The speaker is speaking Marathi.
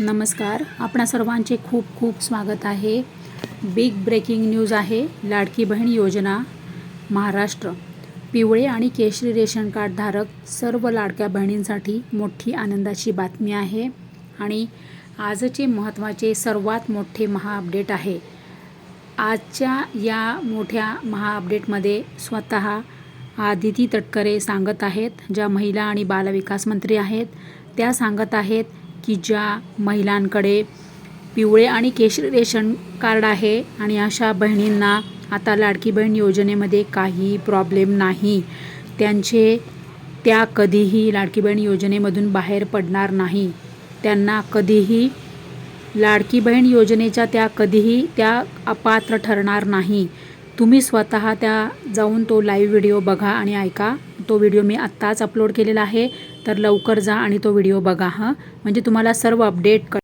नमस्कार. आपणा सर्वांचे खूप खूप स्वागत आहे. बिग ब्रेकिंग न्यूज आहे. लाडकी बहीण योजना महाराष्ट्र. पिवळे आणि केशरी रेशन कार्ड धारक सर्व लाडक्या बहिणींसाठी मोठी आनंदाची बातमी आहे आणि आजचे महत्त्वाचे सर्वात मोठे महाअपडेट आहे. आजच्या या मोठ्या महाअपडेटमध्ये स्वतः आदिती तटकरे सांगत आहेत ज्या महिला आणि बालविकास मंत्री आहेत. त्या सांगत आहेत की ज्या महिलांकडे पिवळे आणि केशरी रेशन कार्ड आहे आणि अशा बहिणींना आता लाडकी बहीण योजनेमध्ये काही प्रॉब्लेम नाही. त्यांचे त्या कधीही लाडकी बहीण योजनेमधून बाहेर पडणार नाही. त्यांना कधीही लाडकी बहीण योजनेच्या त्या कधीही त्या अपात्र ठरणार नाही. तुम्ही स्वतः त्या जाऊन तो लाईव्ह व्हिडिओ बघा आणि ऐका. तो व्हिडिओ मी आत्ताच अपलोड केलेला आहे. तर लवकर जा आणि तो व्हिडिओ बघा हां. म्हणजे तुम्हाला सर्व अपडेट क